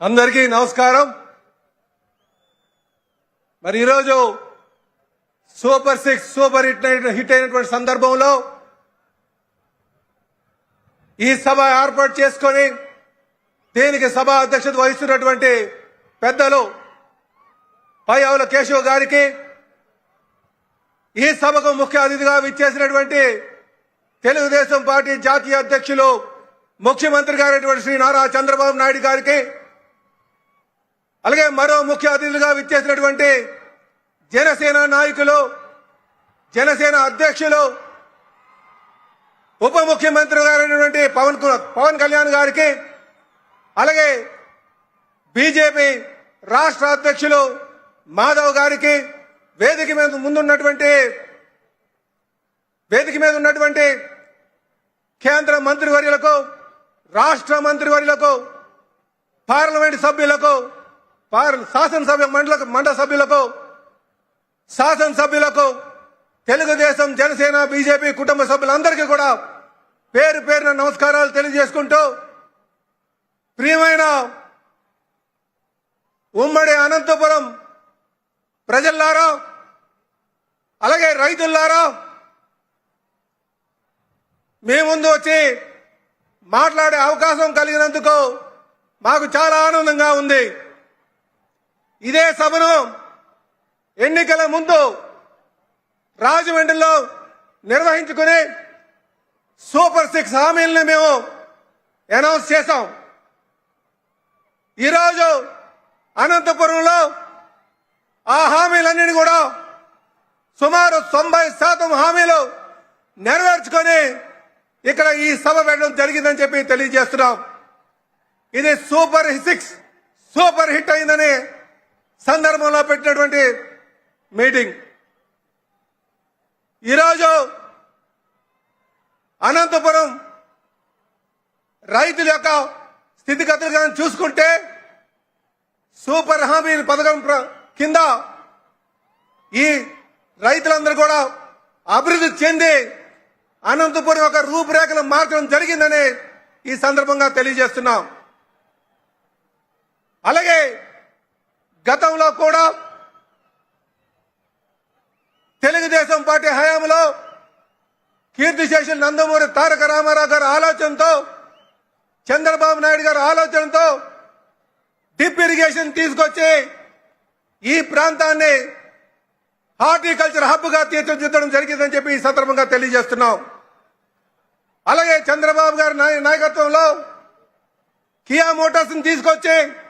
అందరికీ నమస్కారం. మరి ఈరోజు సూపర్ సిక్స్ సూపర్ హిట్ అయిన- హిట్ అయినటువంటి సందర్భంలో ఈ సభ ఏర్పాటు చేసుకొని దీనికి సభ అధ్యక్షత వహిస్తున్నటువంటి పెద్దలు పయ్యావుల కేశవ్ గారికి ఈ సభకు ముఖ్య అతిథిగా విచ్చేసినటువంటి తెలుగుదేశం పార్టీ జాతీయ అధ్యక్షులు ముఖ్యమంత్రి గారైనటువంటి శ్రీ నారా చంద్రబాబు నాయుడు గారికి అలాగే మరో ముఖ్య అతిథులుగా విచ్చేసినటువంటి జనసేన నాయకులు జనసేన అధ్యక్షులు ఉప ముఖ్యమంత్రి గారైనటువంటి పవన్ పవన్ కళ్యాణ్ గారికి అలాగే బీజేపీ రాష్ట్ర అధ్యక్షులు మాధవ్ గారికి వేదిక మీద ముందున్నటువంటి వేదిక మీద ఉన్నటువంటి కేంద్ర మంత్రివర్యులకు రాష్ట్ర మంత్రివర్యులకు పార్లమెంట్ సభ్యులకు శాసనసభ మండల మండల సభ్యులకు శాసనసభ్యులకు తెలుగుదేశం జనసేన బీజేపీ కుటుంబ సభ్యులందరికీ కూడా పేరు పేరున నమస్కారాలు తెలియజేసుకుంటూ ప్రియమైన ఉమ్మడి అనంతపురం ప్రజల్లారా అలాగే రైతుల్లారా మీ ముందు వచ్చి మాట్లాడే అవకాశం కలిగినందుకు మాకు చాలా ఆనందంగా ఉంది. ఇదే సభను ఎన్నికల ముందు రాజమండ్రిలో నిర్వహించుకుని సూపర్ సిక్స్ హామీలను మేము అనౌన్స్ చేశాం. ఈరోజు అనంతపురంలో ఆ హామీలన్నీ కూడా సుమారు తొంభై శాతం హామీలు నెరవేర్చుకొని ఇక్కడ ఈ సభ పెట్టడం జరిగిందని చెప్పి తెలియజేస్తున్నాం. ఇది సూపర్ సిక్స్ సూపర్ హిట్ అయిందని సందర్భంలో పెట్టినటువంటి మీటింగ్. ఈరోజు అనంతపురం రైతుల యొక్క స్థితిగతులు కానీ చూసుకుంటే సూపర్ హామీ పథకం కింద ఈ రైతులందరూ కూడా అభివృద్ధి చెంది అనంతపురం యొక్క రూపురేఖలు మార్చడం జరిగిందని ఈ సందర్భంగా తెలియజేస్తున్నాం. అలాగే గతంలో కూడా తెలుగుదేశం పార్టీ హయాంలో కీర్తిశేషులు నందమూరి తారక రామారావు గారి ఆలోచనతో చంద్రబాబు నాయుడు గారి ఆలోచనతో డిప్ ఇరిగేషన్ తీసుకొచ్చి ఈ ప్రాంతాన్ని హార్టికల్చర్ హబ్గా తీర్చిదిద్దడం జరిగిందని చెప్పి ఈ సందర్భంగా తెలియజేస్తున్నాం. అలాగే చంద్రబాబు గారి నాయ- నాయకత్వంలో కియా మోటార్స్ తీసుకొచ్చి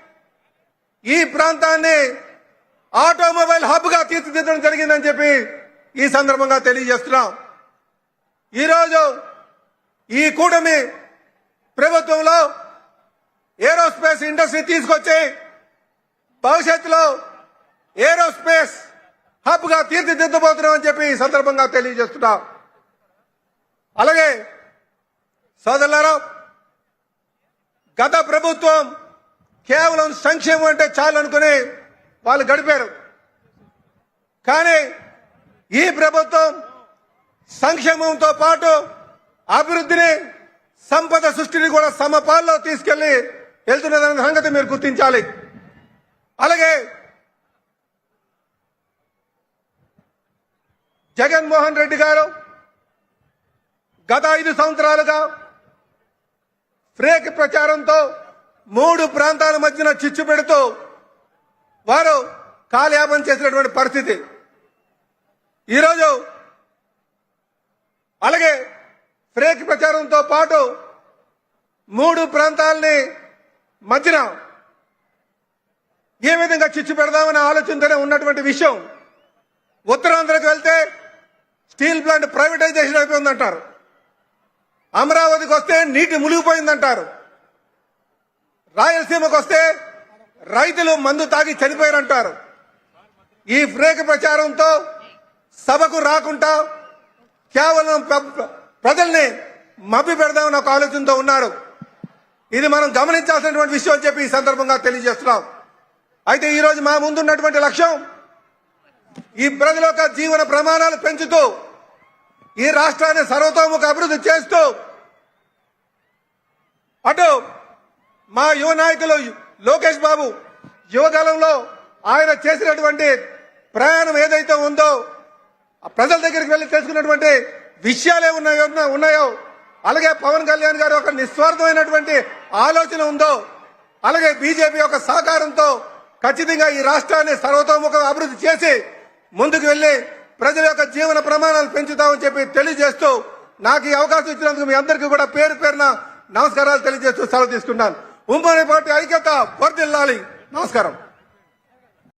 ఈ ప్రాంతాన్ని ఆటోమొబైల్ హబ్గా తీర్చిదిద్దడం జరిగిందని చెప్పి ఈ సందర్భంగా తెలియజేస్తున్నాం. ఈరోజు ఈ కూటమి ప్రభుత్వంలో ఏరోస్పేస్ ఇండస్ట్రీ తీసుకొచ్చి భవిష్యత్తులో ఏరోస్పేస్ హబ్గా తీర్చిదిద్దబోతున్నామని చెప్పి ఈ సందర్భంగా తెలియజేస్తున్నాం. అలాగే సోదరులారా గత ప్రభుత్వం కేవలం సంక్షేమం అంటే చాలు అనుకుని వాళ్ళు గడిపారు. కానీ ఈ ప్రభుత్వం సంక్షేమంతో పాటు అభివృద్ధిని సంపద సృష్టిని కూడా సమపాల్లో తీసుకెళ్ళి వెళ్తున్నదన్న సంగతి మీరు గుర్తించాలి. అలాగే జగన్మోహన్ రెడ్డి గారు గత ఐదు సంవత్సరాలుగా ఫ్రేక్ ప్రచారంతో మూడు ప్రాంతాల మధ్యన చిచ్చు పెడుతూ వారు కాలయాపన చేసినటువంటి పరిస్థితి. ఈరోజు అలాగే ఫ్రేక్ ప్రచారంతో పాటు మూడు ప్రాంతాలని మధ్యన ఏ విధంగా చిచ్చు పెడదామనే ఆలోచనతోనే ఉన్నటువంటి విషయం. ఉత్తరాంధ్రకు వెళ్తే స్టీల్ ప్లాంట్ ప్రైవేటైజేషన్ అయిపోయిందంటారు. అమరావతికి వస్తే నీటి మునిగిపోయిందంటారు. రాయలసీమకు వస్తే రైతులు మందు తాగి చనిపోయారంటారు. ఈ ఫ్రేక్ ప్రచారంతో సభకు రాకుండా కేవలం ప్రజల్ని మభ్య పెడదామని ఒక ఆలోచనతో ఉన్నారు. ఇది మనం గమనించాల్సినటువంటి విషయం అని చెప్పి ఈ సందర్భంగా తెలియజేస్తున్నాం. అయితే ఈ రోజు మా ముందున్నటువంటి లక్ష్యం ఈ ప్రజల యొక్క జీవన ప్రమాణాలు పెంచుతూ ఈ రాష్ట్రాన్ని సర్వతోముఖ అభివృద్ధి చేస్తూ అటు మా యువ నాయకులు లోకేష్ బాబు యువకాలంలో ఆయన చేసినటువంటి ప్రయాణం ఏదైతే ఉందో ఆ ప్రజల దగ్గరికి వెళ్ళి తెలుసుకున్నటువంటి విషయాలు ఉన్నాయో ఉన్నాయో అలాగే పవన్ కళ్యాణ్ గారి ఒక నిస్వార్థమైనటువంటి ఆలోచన ఉందో అలాగే బీజేపీ యొక్క సహకారంతో ఖచ్చితంగా ఈ రాష్ట్రాన్ని సర్వతోముఖ అభివృద్ధి చేసి ముందుకు వెళ్ళి ప్రజల యొక్క జీవన ప్రమాణాలు పెంచుతామని చెప్పి తెలియజేస్తూ నాకు ఈ అవకాశం ఇచ్చినందుకు మీ అందరికీ కూడా పేరు పేరున నమస్కారాలు తెలియజేస్తూ సెలవు తీసుకున్నాను ఉమ్మడి పార్టీ ఐక్యత వర్దిల్లాలి నమస్కారం.